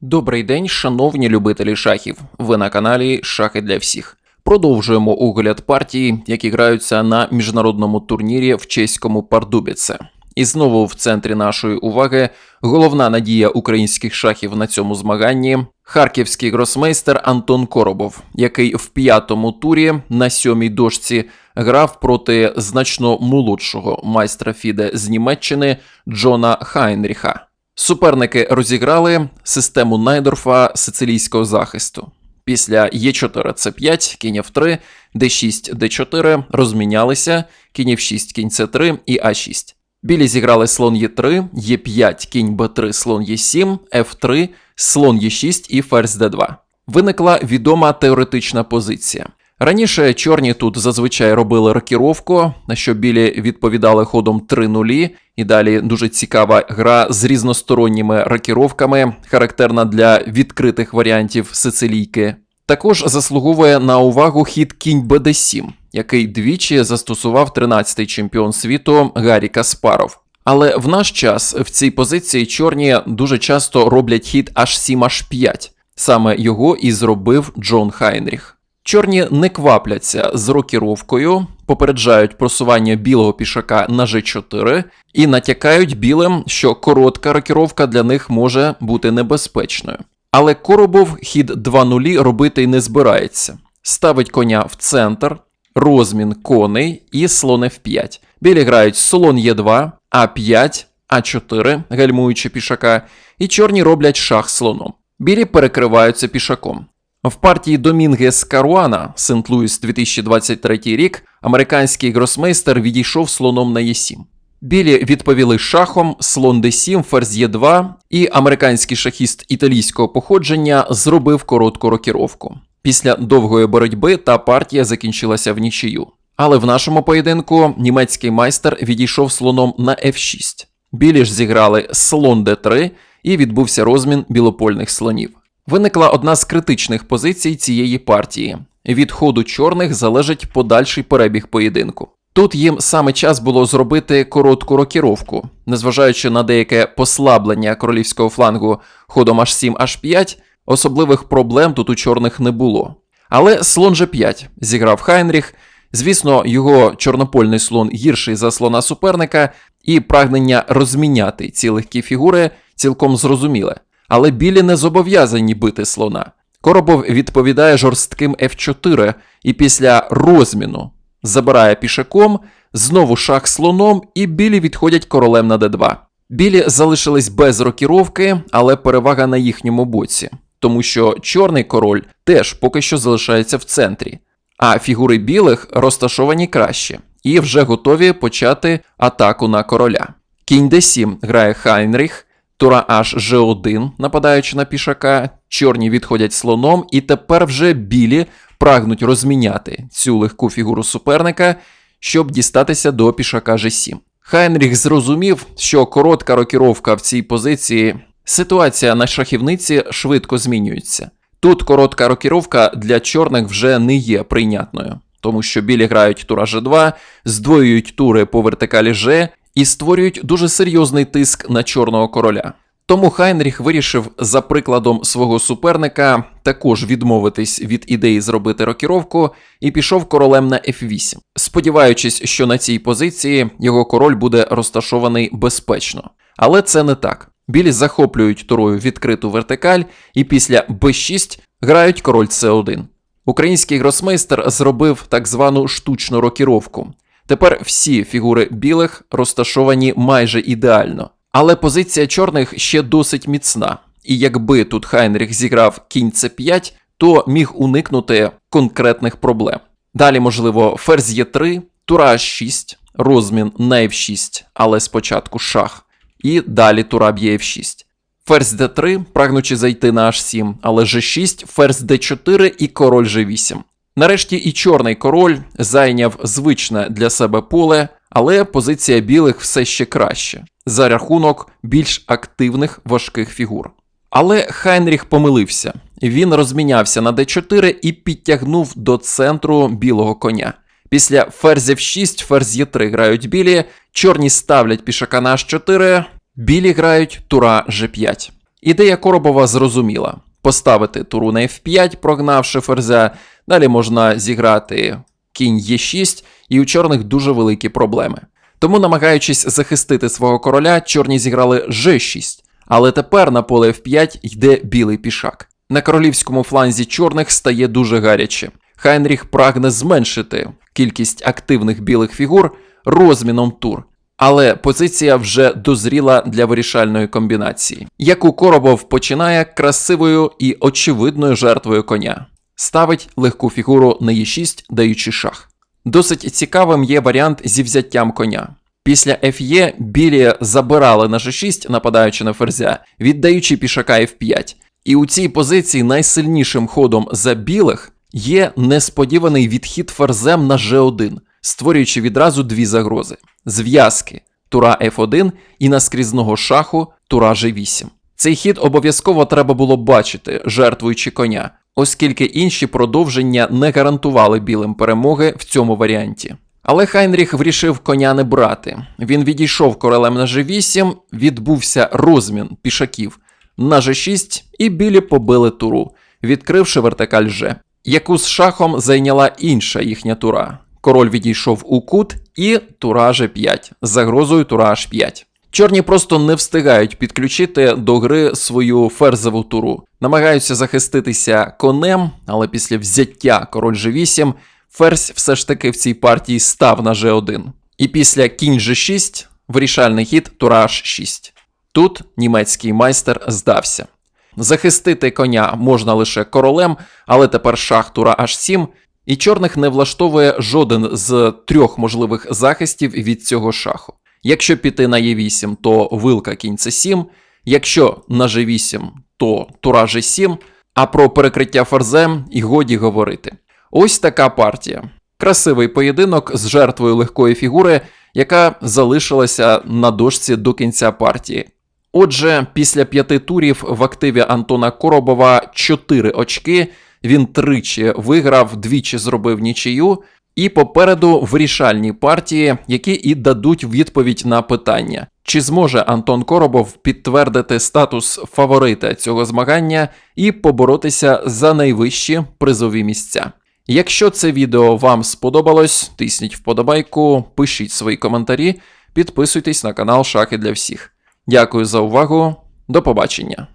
Добрий день, шановні любителі шахів. Ви на каналі Шахи для всіх. Продовжуємо огляд партії, які граються на міжнародному турнірі в чеському Пардубіце. І знову в центрі нашої уваги головна надія українських шахів на цьому змаганні харківський гросмейстер Антон Коробов, який в п'ятому турі на сьомій дошці грав проти значно молодшого майстра Фіде з Німеччини Джона Хайнріха. Суперники розіграли систему Найдорфа сицилійського захисту. Після Е4 С5, кінь F3, Д6, Д4 розмінялися, кінь F6, кінь С3 і А6. Білі зіграли слон Е3, Е5, кінь Б3, слон Е7, Ф3, слон Е6 і ферзь Д2. Виникла відома теоретична позиція. Раніше чорні тут зазвичай робили рокіровку, на що білі відповідали ходом 3 нулі, і далі дуже цікава гра з різносторонніми рокіровками, характерна для відкритих варіантів сицилійки. Також заслуговує на увагу хід кінь БД7, який двічі застосував 13-й чемпіон світу Гаррі Каспаров. Але в наш час в цій позиції чорні дуже часто роблять хід H7 H5. Саме його і зробив Джон Хайнріх. Чорні не квапляться з рокіровкою, попереджають просування білого пішака на G4 і натякають білим, що коротка рокіровка для них може бути небезпечною. Але Коробов хід 2 нулі робити й не збирається. Ставить коня в центр, розмін коней і слон F5. Білі грають слон Е2, А5, А4, гальмуючи пішака, і чорні роблять шах слоном. Білі перекриваються пішаком. В партії Домінгес Каруана Сент-Луіс 2023 рік американський гросмейстер відійшов слоном на Е7. Білі відповіли шахом, слон d7, ферзь Е2, і американський шахіст італійського походження зробив коротку рокіровку. Після довгої боротьби та партія закінчилася в нічию. Але в нашому поєдинку німецький майстер відійшов слоном на F6. Білі ж зіграли слон d3 і відбувся розмін білопольних слонів. Виникла одна з критичних позицій цієї партії. Від ходу чорних залежить подальший перебіг поєдинку. Тут їм саме час було зробити коротку рокіровку, незважаючи на деяке послаблення королівського флангу ходом H7 H5, особливих проблем тут у чорних не було. Але слон G5 зіграв Хайнріх. Звісно, його чорнопольний слон гірший за слона суперника, і прагнення розміняти ці легкі фігури цілком зрозуміле. Але білі не зобов'язані бити слона. Коробов відповідає жорстким F4 і після розміну забирає пішаком, знову шах слоном, і білі відходять королем на d2. Білі залишились без рокіровки, але перевага на їхньому боці, тому що чорний король теж поки що залишається в центрі, а фігури білих розташовані краще і вже готові почати атаку на короля. Кінь d7 грає Хайнріх, тура аж G1, нападаючи на пішака, чорні відходять слоном, і тепер вже білі прагнуть розміняти цю легку фігуру суперника, щоб дістатися до пішака G7. Хайнріх зрозумів, що коротка рокіровка в цій позиції ситуація на шахівниці швидко змінюється. Тут коротка рокіровка для чорних вже не є прийнятною, тому що білі грають тура G2, здвоюють тури по вертикалі G і створюють дуже серйозний тиск на чорного короля. Тому Хайнріх вирішив, за прикладом свого суперника, також відмовитись від ідеї зробити рокіровку і пішов королем на F8, сподіваючись, що на цій позиції його король буде розташований безпечно. Але це не так. Білі захоплюють турою відкриту вертикаль і після b6 грають король c1. Український гросмейстер зробив так звану штучну рокіровку. Тепер всі фігури білих розташовані майже ідеально. Але позиція чорних ще досить міцна, і якби тут Хайнріх зіграв кінь c5, то міг уникнути конкретних проблем. Далі, можливо, ферзь Е3, тура H6, розмін на F6, але спочатку шах, і далі тура б'є F6. Ферзь d3, прагнучи зайти на H7, але G6, ферзь d4 і король G8. Нарешті і чорний король зайняв звичне для себе поле, але позиція білих все ще краще за рахунок більш активних важких фігур. Але Хайнріх помилився. Він розмінявся на d4 і підтягнув до центру білого коня. Після ферзь f6, ферзь e3 грають білі, чорні ставлять пішака на h4, білі грають тура g5. Ідея Коробова зрозуміла: поставити туру на F5, прогнавши ферзя. Далі можна зіграти кінь Е6, і у чорних дуже великі проблеми. Тому, намагаючись захистити свого короля, чорні зіграли G6. Але тепер на поле F5 йде білий пішак. На королівському фланзі чорних стає дуже гаряче. Хайнріх прагне зменшити кількість активних білих фігур розміном тур. Але позиція вже дозріла для вирішальної комбінації, яку Коробов починає красивою і очевидною жертвою коня. Ставить легку фігуру на Е6, даючи шах. Досить цікавим є варіант зі взяттям коня. Після Ф'є білі забирали на G6, нападаючи на ферзя, віддаючи пішака F5. І у цій позиції найсильнішим ходом за білих є несподіваний відхід ферзем на G1, створюючи відразу дві загрози: зв'язки тура F1 і наскрізного шаху тура G8. Цей хід обов'язково треба було бачити, жертвуючи коня, оскільки інші продовження не гарантували білим перемоги в цьому варіанті. Але Хайнріх вирішив коня не брати. Він відійшов королем на G8, відбувся розмін пішаків на G6, і білі побили туру, відкривши вертикаль G, яку з шахом зайняла інша їхня тура. Король відійшов у кут і тура G5 з загрозою тура H5. Чорні просто не встигають підключити до гри свою ферзову туру, намагаються захиститися конем, але після взяття король G8 ферзь все ж таки в цій партії став на G1. І після кінь G6 вирішальний хід тура H6. Тут німецький майстер здався. Захистити коня можна лише королем, але тепер шах тура H7, і чорних не влаштовує жоден з трьох можливих захистів від цього шаху. Якщо піти на Е8, то вилка кінь С7, якщо на G8, то тура G7, а про перекриття ферзем і годі говорити. Ось така партія. Красивий поєдинок з жертвою легкої фігури, яка залишилася на дошці до кінця партії. Отже, після п'яти турів в активі Антона Коробова 4 очки. Він тричі виграв, двічі зробив нічию, і попереду вирішальні партії, які і дадуть відповідь на питання, чи зможе Антон Коробов підтвердити статус фаворита цього змагання і поборотися за найвищі призові місця. Якщо це відео вам сподобалось, тисніть вподобайку, пишіть свої коментарі, підписуйтесь на канал Шахи для всіх. Дякую за увагу, до побачення.